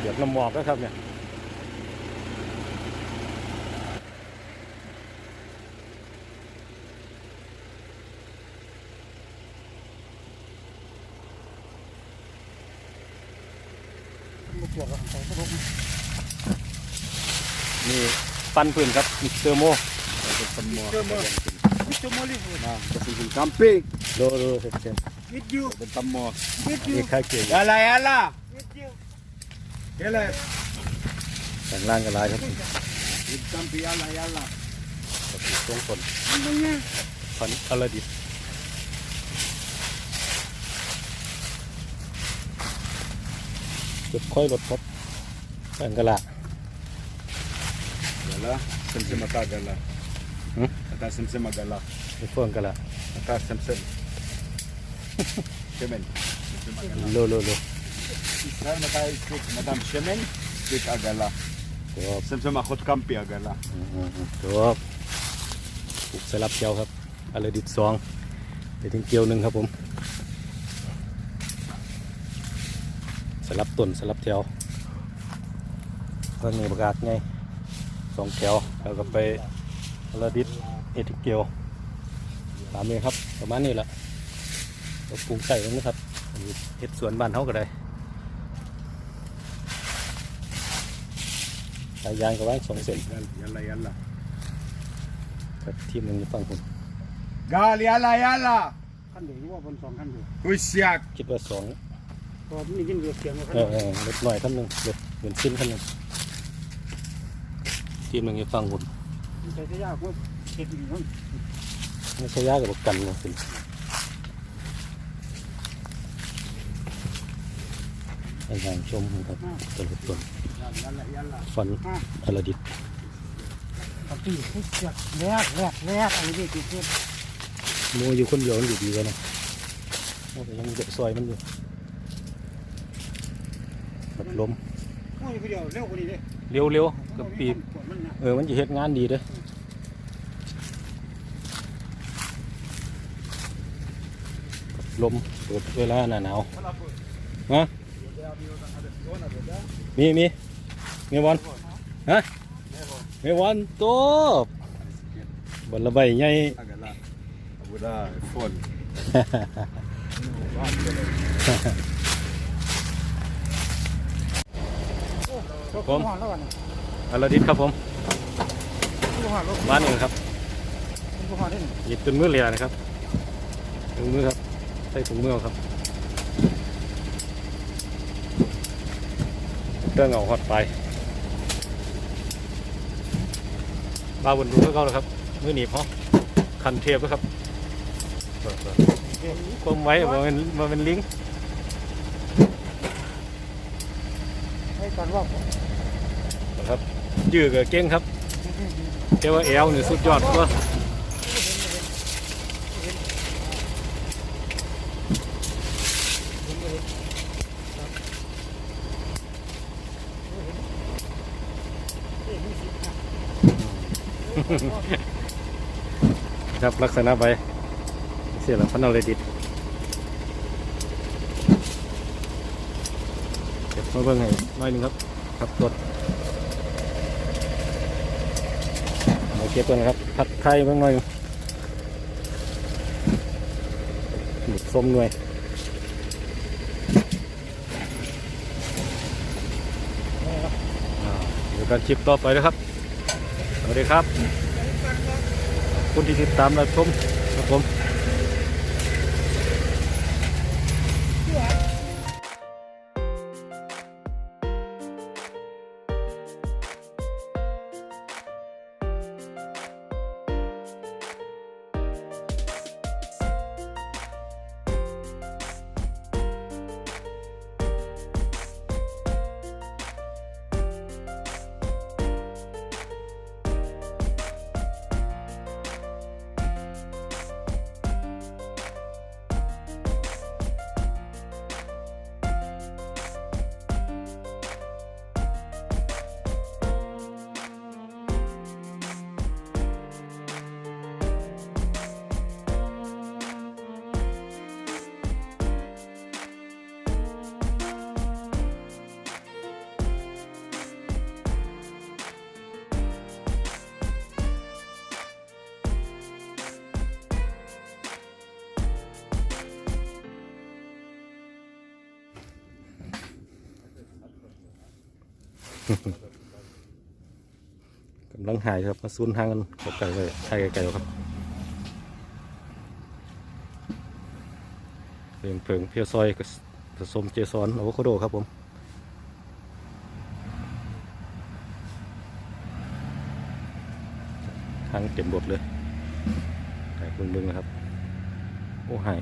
เดือดน้ำหมอกนะครับเนี่ยมาเกี่ยวกับของพวกนี้นี่ปั้นปืนครับมิสเตอร์โมเป็นตำมอเจอมาวิจโมลิฟูนะก็สิเป็นกัมปิ้งโลโลเซ็นเซ็นวิดยูเป็นตำมอวิดยูนี่ค่าเกี่ยวอะไรอะไรวิดยูอะไร แต่งร่างกันหลายครับเป็นกัมปิ้งอะไรอะไรตรงคนมันเป็นไงพันอลาดิสจุดค่อยรถครับแต่งกะละ Gala, semsem ata gala. Hmm? Ata semsem gala. มีเฟื่องกะละ Ata semsem. Shemen. Semsem agala. โลโลโล Israel mata istik madam shemen, istik agala. ตัว Semsem akot kampi agala. ตัวปลูกสลับเกียวครับอลาดิสสองไปถึงเกียวหนึ่งครับผม สลับต้นสลับแถวก็มีประกาศไงสองแถวแล้วก็ไปอลาดิสเอทิเกียวตามนี้ครับ ประมาณนี้แหละเราปลูกใส่ตรงนี้ครับเฮ็ดสวนบ้านเขาก็ได้ สายยางก็ไว้สองเส้น Yalla yalla. กับทีมหนึงอยู่ฝั่งผม Gal yalla yalla. ขั้นเดียวว่าบนสองขั้นอยู่ Kusyak. คิดว่าสองพอมีกินเรือเสียงขั้นเออเออรถหน่อยท่านหนึ่งรถเหมือนสิ้นท่านหนึ่งทีมหนึ่งอยู่ฝั่งผมใช้ยากว่าเก็บอยู่นั่นไม่ใช่ยากกับประกันเลยสิ ให้ทางชมครับตัวรถต้น Yalla yalla. ฟันอลาดิตปกติให้เสียกแรกแรกแรกอะไรนี่ติดเพื่อนโมอยู่คนเดียวมันอยู่ดีกันนะโอ้ยยังเด็กซอยมันอยู่บัดลมโอ้ยเดียวเร็วกว่านี้เลยเร็วเร็วๆกับปีบมันนะเออมันจะเฮ็ดงานดีเด้อลมเปิดเวลาหน้าหนาวฮะ มีมีมีบอลฮะมีบอลโตบบอลระใบายใหญ่ Agala. Abuda full. ผมห่อแล้วกันอลาดิสครับผมผมห่อแล้วบ้านเองครับผมห่อได้หยิบเป็นมือเรียนะครับถุงมือครับ ใส่ถุงมือเอาครับเค รื่องเอาฮอตไปบาบนดูเพื่อเขาเลยครับมือหนีบเขาคันเทปนะครับความไว้มาเป็นมาเป็นลิงให้ตอนว่าครับยืดกับเก้งครับเทว่าเอลนี่สุดยอดก็ ครับลักษณะใบเสียหลังพันเอาเลยดิดเก็บมาเบิ่งให้น่อยนึงครับครับตดมาเก็บกันนะครับ ผัดไข่เบิ่งหน่อยหมุดส้มหน่วยเดี๋ยวกันคลิปต่อไปนะครับ สวัสดีครับ คุณที่ติดตามรับชมครับผม กำลังหายครับ มาซูนทางกันขบไก่ไว้ไทยไก่ครับเพียงเพิงเพียวซอยผสมเจซอนอะโวคาโดครับผมทางเต็มบทเลยแต่คุณบึงนะครับ โอ้หาย